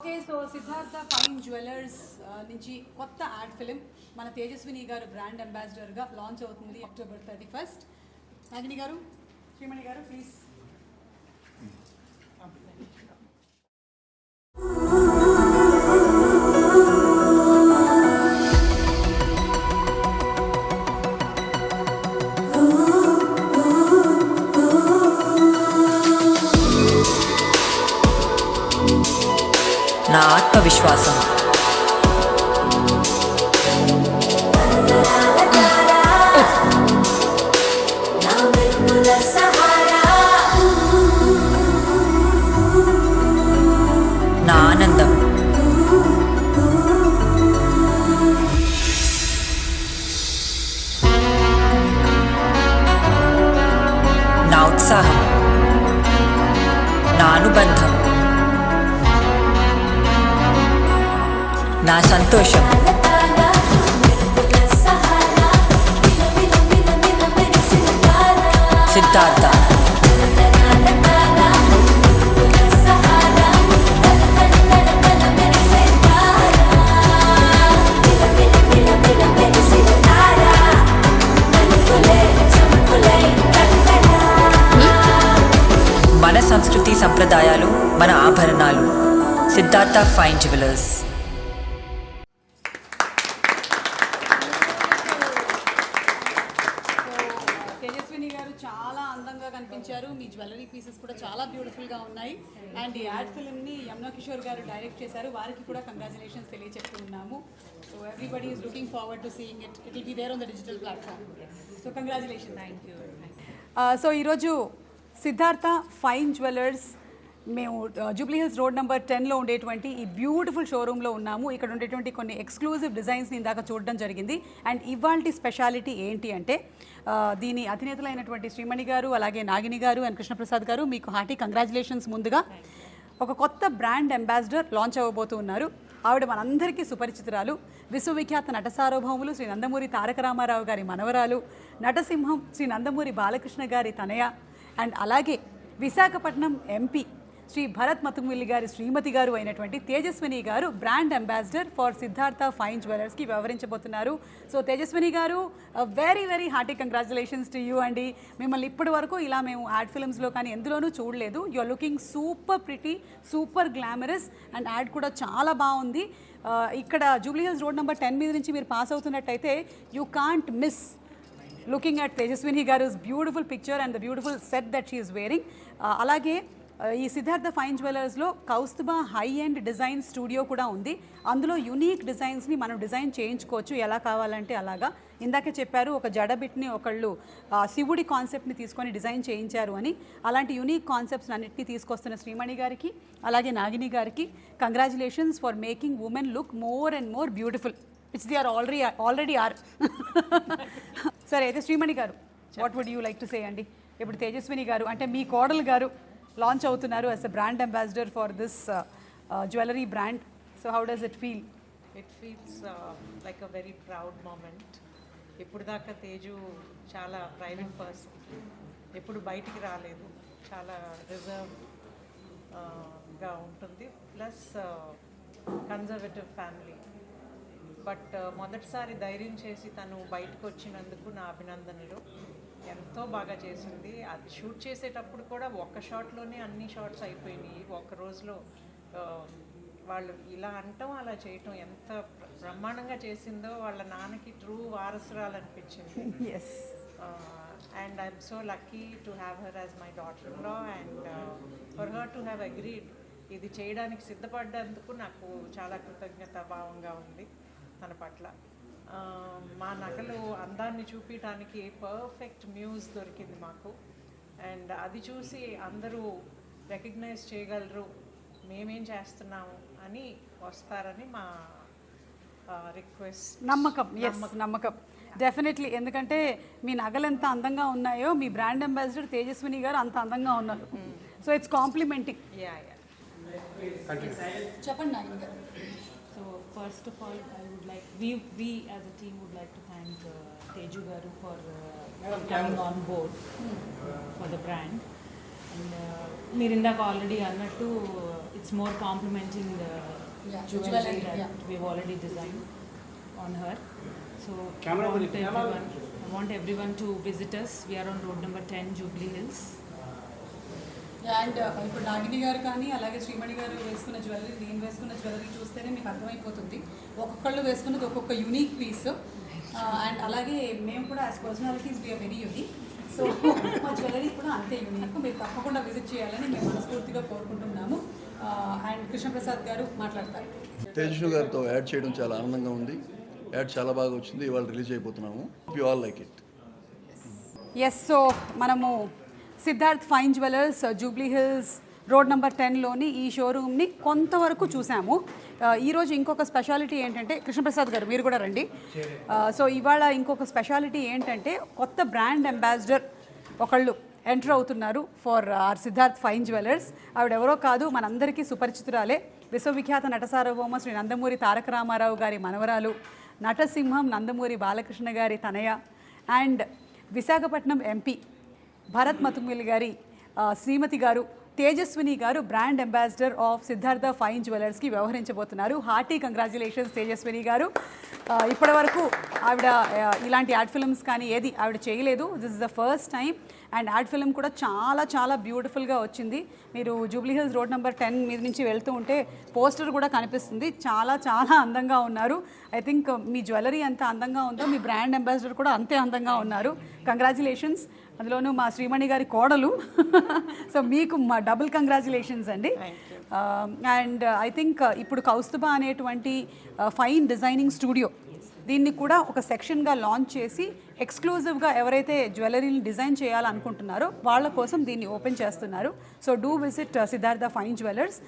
Okay so Siddhartha fine jewellers నుంచి కొత్త ad film మన తేజస్విని గారు బ్రాండ్ అంబాసిడర్గా లాంచ్ అవుతుంది October thirty first Nagini garu Sreemani garu please నా ఆత్మవిశ్వాసం. నా ఆనందం. నా ఉత్సాహం. నా అనుబంధం. నా సంతోషం. సిద్ధార్థ. మన సంస్కృతి సంప్రదాయాలు మన ఆభరణాలు. సిద్ధార్థ ఫైన్ జ్యువెలర్స్ బ్యూటిఫుల్గా ఉన్నాయి. అండ్ ఈ యాడ్ ఫిల్మ్ని యమునా కిషోర్ గారు డైరెక్ట్ చేశారు. వారికి కూడా congratulations తెలియజెప్తున్నాము so everybody is looking forward to seeing it it will be there on the digital platform so congratulation thank you so ఈరోజు సిద్ధార్థ ఫైన్ జ్యువెలర్స్ మేము జూబ్లీ హిల్స్ రోడ్ నెంబర్ టెన్లో ఉండేటువంటి ఈ బ్యూటిఫుల్ షోరూంలో ఉన్నాము. ఇక్కడ ఉండేటువంటి కొన్ని ఎక్స్క్లూజివ్ డిజైన్స్ని ఇందాక చూడడం జరిగింది. అండ్ ఇవాల్టి స్పెషాలిటీ ఏంటి అంటే దీని అధినేతలైనటువంటి శ్రీమణి గారు అలాగే నాగిని గారు అండ్ కృష్ణప్రసాద్ గారు మీకు హార్టీ కంగ్రాచులేషన్స్ ముందుగా ఒక కొత్త బ్రాండ్ అంబాసిడర్ లాంచ్ అవ్వబోతూ ఉన్నారు. ఆవిడ మనందరికీ సుపరిచితురాలు. విశ్వవిఖ్యాత నట సార్వభౌములు శ్రీ నందమూరి తారక రామారావు గారి మనవరాలు నటసింహం శ్రీ నందమూరి బాలకృష్ణ గారి తనయ అండ్ అలాగే విశాఖపట్నం ఎంపీ శ్రీ భరత్ మతుమిల్లి గారి శ్రీమతి గారు అయినటువంటి తేజస్విని గారు brand ambassador for Siddhartha fine జ్యువెలర్స్కి వ్యవహరించబోతున్నారు సో తేజస్విని గారు very very hearty congratulations to you అండి. మిమ్మల్ని ఇప్పటి వరకు ఇలా మేము యాడ్ ఫిల్మ్స్లో కానీ ఎందులోనూ చూడలేదు. You are looking super pretty super glamorous and ad కూడా చాలా బాగుంది. ఇక్కడ Jubilee Hills road number ten మీద నుంచి మీరు pass అవుతున్నట్టయితే you can't miss looking at Tejaswini garu beautiful picture and the beautiful set that she's wearing అలాగే ఈ Siddhartha fine జ్యువెలర్స్లో Kaustubha high and design studio కూడా ఉంది. అందులో యునీక్ డిజైన్స్ని మనం డిజైన్ చేయించుకోవచ్చు. ఎలా కావాలంటే అలాగా. ఇందాకే చెప్పారు ఒక జడబిట్ని ఒకళ్ళు శివుడి కాన్సెప్ట్ని తీసుకొని డిజైన్ చేయించారు అని. అలాంటి యునీక్ కాన్సెప్ట్స్ అన్నిటినీ తీసుకొస్తున్న శ్రీమణి గారికి అలాగే నాగిని గారికి congratulations for making women look more and more beautiful which the are already already are సరే అయితే శ్రీమణి గారు what would you like to say అండి? ఇప్పుడు తేజస్విని గారు అంటే మీ కోడలు గారు లాంచ్ అవుతున్నారు as a brand ambassador for this jewellery brand so how does it feel it feels like a very proud moment ఇప్పుడు దాకా తేజు చాలా ప్రైవేట్ పర్సన్ ఎప్పుడు బయటికి రాలేదు. చాలా రిజర్వ్ uh, గా ఉంటుంది. ప్లస్ కన్జర్వేటివ్ ఫ్యామిలీ బట్ మొదటిసారి ధైర్యం చేసి తను బయటకు వచ్చినందుకు నా అభినందనలు. ఎంతో బాగా చేసింది. అది షూట్ చేసేటప్పుడు కూడా ఒక్క షాట్లోనే అన్ని షాట్స్ అయిపోయినాయి. ఒక్క రోజులో వాళ్ళు ఇలా అంటాం అలా చేయటం ఎంత బ్రహ్మాండంగా చేసిందో వాళ్ళ నాన్నకి ట్రూ వారసురాలు అనిపించింది yes and I'm so lucky to have her as my డాటర్లో and for her to have agreed ఇది చేయడానికి సిద్ధపడ్డందుకు నాకు చాలా కృతజ్ఞత భావంగా ఉంది తన పట్ల. మా నగలు అందాన్ని చూపించడానికి పర్ఫెక్ట్ మ్యూజ్ దొరికింది మాకు. అండ్ అది చూసి అందరూ రికగ్నైజ్ చేయగలరు మేమేం చేస్తున్నాము అని వస్తారని మా రిక్వెస్ట్ నమ్మకం ఎస్ నమ్మకం. డెఫినెట్లీ ఎందుకంటే మీ నగలు ఎంత అందంగా ఉన్నాయో మీ బ్రాండ్ అంబాసిడర్ తేజస్విని గారు అంత అందంగా ఉన్నారు. So it's complimenting yeah yeah చెప్పండి first of all, I would like we we as a team would like to thank uh, Teju Garu for uh, coming on board for the brand. And uh, మీరు ఇందాక already అన్నట్టు it's more complementing Yeah, jewellery jewelry, that yeah. we've already designed on her. So Camera I want boli, camera everyone, I want everyone to visit us. We are on road number 10, Jubilee Hills. And ఇప్పుడు నాగిని గారు కానీ అలాగే శ్రీమణి గారు వేసుకున్న jewellery నేను వేసుకున్న jewellery చూస్తేనే మీకు అర్థమైపోతుంది. ఒక్కొక్కళ్ళు వేసుకున్నది ఒక్కొక్క యూనిక్ పీస్ అండ్ అలాగే మేము కూడా as personalities we are very unique so మా జ్యువెలరీ కూడా అంతే యూనిక్ మీరు తప్పకుండా విజిట్ చేయాలని మేము మనస్ఫూర్తిగా కోరుకుంటున్నాము. అండ్ కృష్ణప్రసాద్ గారు మాట్లాడతారు. తేజస్వి గారితో యాడ్ చేయడం చాలా ఆనందంగా ఉంది. యాడ్ చాలా బాగా వచ్చింది. ఇవాళ release అయిపోతున్నాము. You all like it yes so మనము Siddharth fine jewellers Jubilee Hills road number టెన్లోని ఈ షోరూమ్ని కొంతవరకు చూసాము. ఈరోజు ఇంకొక స్పెషాలిటీ ఏంటంటే కృష్ణప్రసాద్ గారు మీరు కూడా రండి. సో ఇవాళ ఇంకొక స్పెషాలిటీ ఏంటంటే కొత్త బ్రాండ్ అంబాసిడర్ ఒకళ్ళు ఎంటర్ అవుతున్నారు for our Siddharth fine jewellers. ఆవిడెవరో కాదు మనందరికీ సుపరిచితురాలే. విశ్వవిఖ్యాత నట సార్వభౌమ శ్రీ నందమూరి తారక రామారావు గారి మనవరాలు నటసింహం నందమూరి బాలకృష్ణ గారి తనయ అండ్ విశాఖపట్నం ఎంపీ భరత్ మతుమిల్ గారి శ్రీమతి గారు తేజస్విని గారు brand ambassador of Siddhartha fine జ్యువెలర్స్కి వ్యవహరించబోతున్నారు. హార్టీ కంగ్రాచులేషన్స్ తేజస్విని గారు. ఇప్పటి వరకు ఆవిడ ఇలాంటి యాడ్ ఫిల్మ్స్ కానీ ఏది ఆవిడ చేయలేదు. This is the first time and ad film కూడా చాలా చాలా బ్యూటిఫుల్గా వచ్చింది. మీరు Jubilee Hills road number ten మీద నుంచి వెళ్తూ ఉంటే పోస్టర్ కూడా కనిపిస్తుంది. చాలా చాలా అందంగా ఉన్నారు. ఐ థింక్ మీ జ్యువెలరీ ఎంత అందంగా ఉందో మీ బ్రాండ్ అంబాసిడర్ కూడా అంతే అందంగా ఉన్నారు. కంగ్రాచులేషన్స్ అందులోనూ మా శ్రీమణి గారి కోడలు. సో మీకు మా డబుల్ కంగ్రాచులేషన్స్ అండి. అండ్ ఐ థింక్ ఇప్పుడు కౌస్తుభ అనేటువంటి ఫైన్ డిజైనింగ్ స్టూడియో దీన్ని కూడా ఒక సెక్షన్గా లాంచ్ చేసి ఎక్స్క్లూజివ్గా ఎవరైతే జ్యువెలరీని డిజైన్ చేయాలనుకుంటున్నారో వాళ్ళ కోసం దీన్ని ఓపెన్ చేస్తున్నారు. So do visit Siddhartha fine jewellers